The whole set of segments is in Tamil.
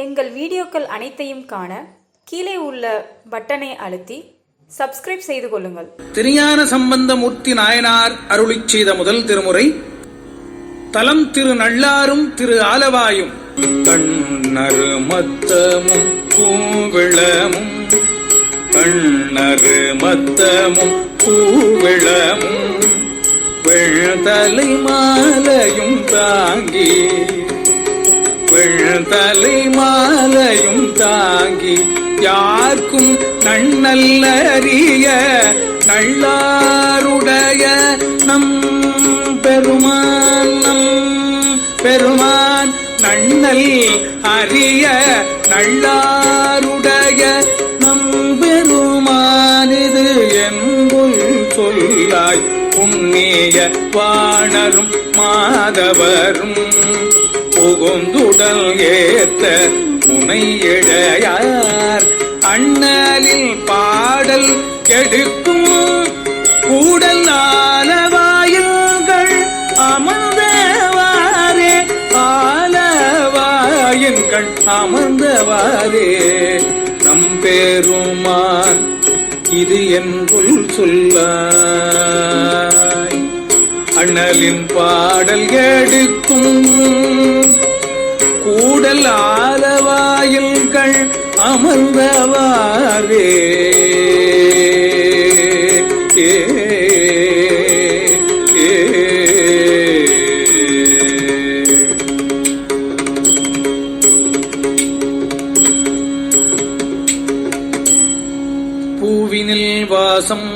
எங்கள் வீடியோக்கள் அனைத்தையும் காண கீழே உள்ள பட்டனை அழுத்தி சப்ஸ்கிரைப் செய்து கொள்ளுங்கள். திருஞான சம்பந்தமூர்த்தி நாயனார் அருளிச் செய்த முதல் திருமுறை தலம் திரு நள்ளாரும் திரு ஆலவாயும் கண்ணரு மத்தமும் பூவிளமும் கண்ணரு மத்தமும் பூவிளமும் மாலையும் தாங்கி வெள்தலை மாலையும் தாங்கி யாருக்கும் நன்னல்லறிய நல்லாருடைய நம் பெருமான் நம் பெருமான் நன்னல் அறிய நல்லாருடைய நம் பெருமான் இது என்புல் சொல்லாய். புண்ணிய வாணரும் மாதவரும் புகுந்துடல் ஏத்த புனை இழையார் அண்ணலில் பாடல் கெடுக்கும் கூடல் ஆலவாயில்கள் அமர்ந்தவாரே ஆலவாயின்கள் அமர்ந்தவாரே நம் பெருமான் இது என்புல் சொல்லாய் அண்ணலின் பாடல் எடுக்கும் கூடல் ஆலவாயில்கள் அமர்ந்தவாரே பூவினில் வாசம்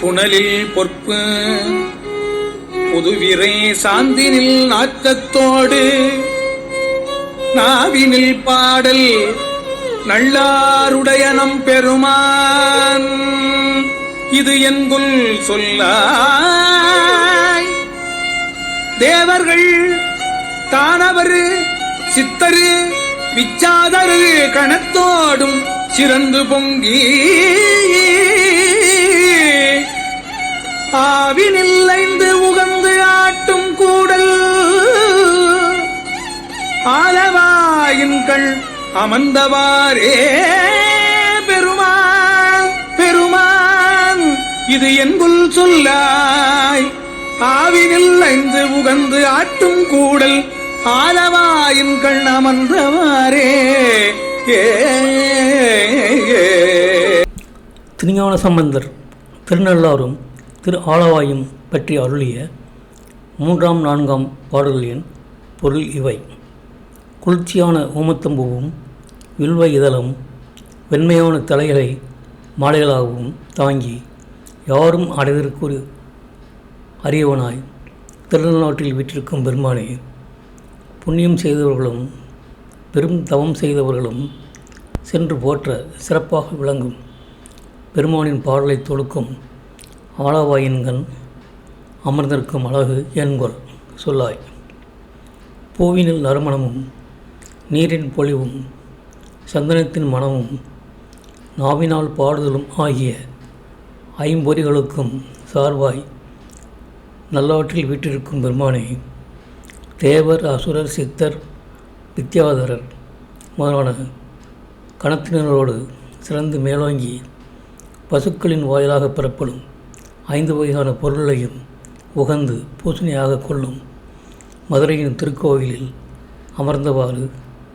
புனலில் பொற்பு புதுவிரை சாந்தினில் நாற்றத்தோடு நாவினில் பாடல் நல்லாருடைய நம் பெருமான் இது என்குல் சொல்லாய். தேவர்கள் தானவர் சித்தரு விச்சாதரு கணத்தோடும் சிறந்து பொங்கி. ஆவினில் ஆயின்கள் அமர்ந்தவாரே பெருமான் பெருமான் இது என்புல் சொல்லாய். ஆவினில் ஐந்து உகந்து ஆட்டும் கூடல் ஆலவாயின்கள் அமர்ந்தவாரே ஏ திருஞான சம்பந்தர் திருநள்ளாரும் திரு ஆலவாயும் பற்றி அருளிய மூன்றாம் நான்காம் பாடல்களின் பொருள் இவை. குளிர்ச்சியான ஓமத்தம்பூவும் வில்வ இதழும் வெண்மையான தலைகளை மாலைகளாகவும் தாங்கி யாரும் அடைவதற்கு அரியவனாய் திருநாட்டில் வீற்றிருக்கும் பெருமானே புண்ணியம் செய்தவர்களும் பெரும் தவம் செய்தவர்களும் சென்று போற்ற சிறப்பாக விளங்கும் பெருமானின் பாடலை தொழுக்கும் ஆளாவாயின்கண் அமர்ந்திருக்கும் அழகு என்கொள் சொல்லாய். பூவினில் நறுமணமும் நீரின் பொலிவும் சந்தனத்தின் மனமும் நாவினால் பாடுதலும் ஆகிய ஐம்பொறிகளுக்கும் சார்பாய் நல்லவற்றில் வீற்றிருக்கும் பெருமானை தேவர் அசுரர் சித்தர் வித்யாதரர் முதலான கணத்தினரோடு சிறந்து மேலோங்கி பசுக்களின் வாயிலாக பெறப்படும் ஐந்து வகையான பொருளையும் உகந்து பூசணியாக கொள்ளும் மதுரையின் திருக்கோவிலில் அமர்ந்தவாறு